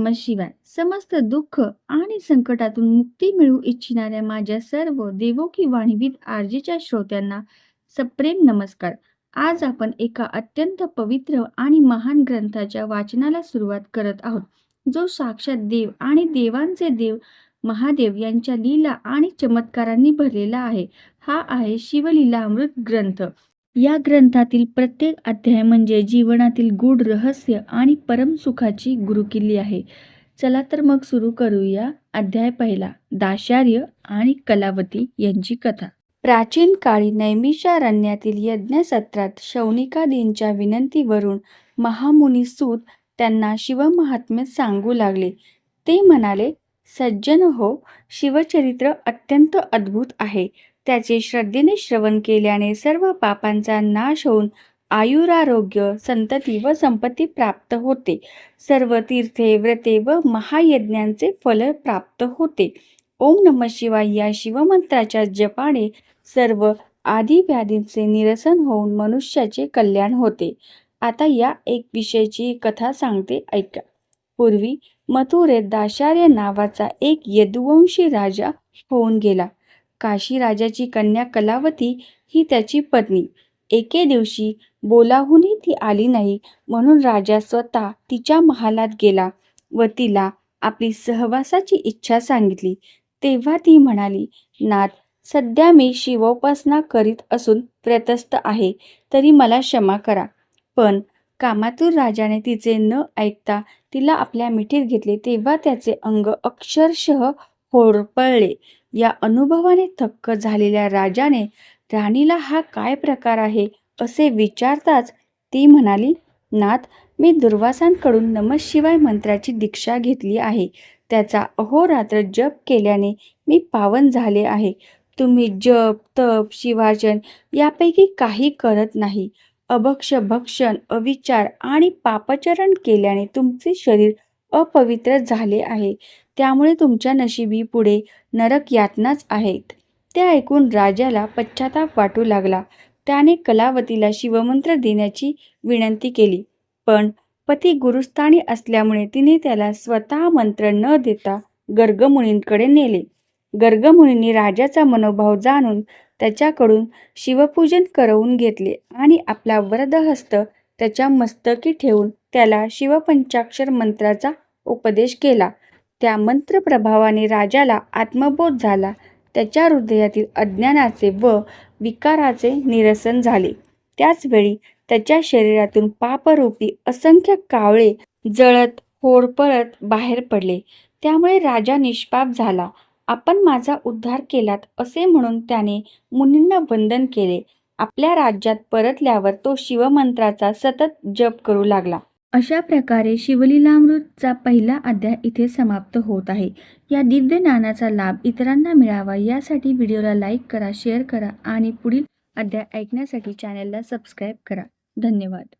नमः शिवाय समस्त दुःख आणि संकटातून मुक्ती मिळू इच्छिणाऱ्या माझ्या सर्व देवोकी वाणीविद आरजेच्या श्रोत्यांना सप्रेम नमस्कार. आज आपण एका अत्यंत पवित्र आणि महान ग्रंथाच्या वाचनाला सुरुवात करत आहोत जो साक्षात देव आणि देवांचे देव महादेव यांच्या लीला आणि चमत्कारांनी भरलेला आहे. हा आहे शिवलीला अमृत ग्रंथ. या ग्रंथातील प्रत्येक अध्याय म्हणजे जीवनातील गूढ रहस्य आणि परमसुखाची गुरुकिल्ली आहे. चला तर मग सुरू करूया अध्याय पहिला दाशार्य आणि कलावती यांची कथा. प्राचीन काळी नैमिषारण्यातील यज्ञसत्रात शौनिकादींच्या विनंतीवरून महामुनी सूत त्यांना शिवमहात्म्य सांगू लागले. ते म्हणाले सज्जन हो शिवचरित्र अत्यंत अद्भुत आहे. त्याचे श्रद्धेने श्रवण केल्याने सर्व पापांचा नाश होऊन आयुरारोग्य संतती व संपत्ती प्राप्त होते. सर्व तीर्थे व्रते व महायज्ञांचे फल प्राप्त होते. ओम नम शिवाय या शिवमंत्राच्या जपाने सर्व आदी व्याधींचे निरसन होऊन मनुष्याचे कल्याण होते. आता या एक विषयची कथा सांगते ऐका. पूर्वी मथुरेत दाशार्य नावाचा एक यदुवंशी राजा होऊन गेला. काशीराजाची कन्या कलावती ही त्याची पत्नी. एके दिवशी बोलाहूनही ती आली नाही म्हणून राजा स्वतः तिच्या महालात गेला व तिला आपली सहवासाची इच्छा सांगितली. तेव्हा ती म्हणाली नाथ सध्या मी शिवोपासना करीत असून प्रतस्थ आहे तरी मला क्षमा करा. पण कामातूर राजाने तिचे न ऐकता तिला आपल्या मिठीत घेतले तेव्हा त्याचे अंग अक्षरशः होरपळले. या अनुभवाने थक्क झालेल्या राजाने राणीला हा काय प्रकार आहे असे विचारताच ती म्हणाली नाथ मी दुर्वासांकडून नमशिवाय मंत्राची दीक्षा घेतली आहे. त्याचा अहोरात्र जप केल्याने मी पावन झाले आहे. तुम्ही जप तप शिवाचन यापैकी काही करत नाही. अभक्ष भक्षण अविचार आणि पापचरण केल्याने तुमचे शरीर अपवित्र झाले आहे. त्यामुळे तुमच्या नशिबी पुढे नरक यातनाच आहेत. ते ऐकून राजाला पश्चाताप वाटू लागला. त्याने कलावतीला शिवमंत्र देण्याची विनंती केली. पण पती गुरुस्थानी असल्यामुळे तिने त्याला स्वतः मंत्र न देता गर्गमुनींकडे नेले. गर्गमुनींनी राजाचा मनोभाव जाणून त्याच्याकडून शिवपूजन करवून घेतले आणि आपला वरदहस्त त्याच्या मस्तकी ठेवून त्याला शिवपंचाक्षर मंत्राचा उपदेश केला. त्या मंत्रप्रभावाने राजाला आत्मबोध झाला. त्याच्या हृदयातील अज्ञानाचे व विकाराचे निरसन झाले. त्याचवेळी त्याच्या शरीरातून पापरूपी असंख्य कावळे जळत होरपळत बाहेर पडले. त्यामुळे राजा निष्पाप झाला. आपण माझा उद्धार केलात असे म्हणून त्याने मुनींना वंदन केले. आपल्या राज्यात परतल्यावर तो शिवमंत्राचा सतत जप करू लागला. अशा प्रकारे शिवलीलामृतचा पहिला अध्याय इथे समाप्त होत आहे. या दिव्य ज्ञानाचा लाभ इतरांना मिळावा यासाठी व्हिडिओला लाईक करा शेअर करा आणि पुढील अध्याय ऐकण्यासाठी चॅनलला सबस्क्राईब करा. धन्यवाद.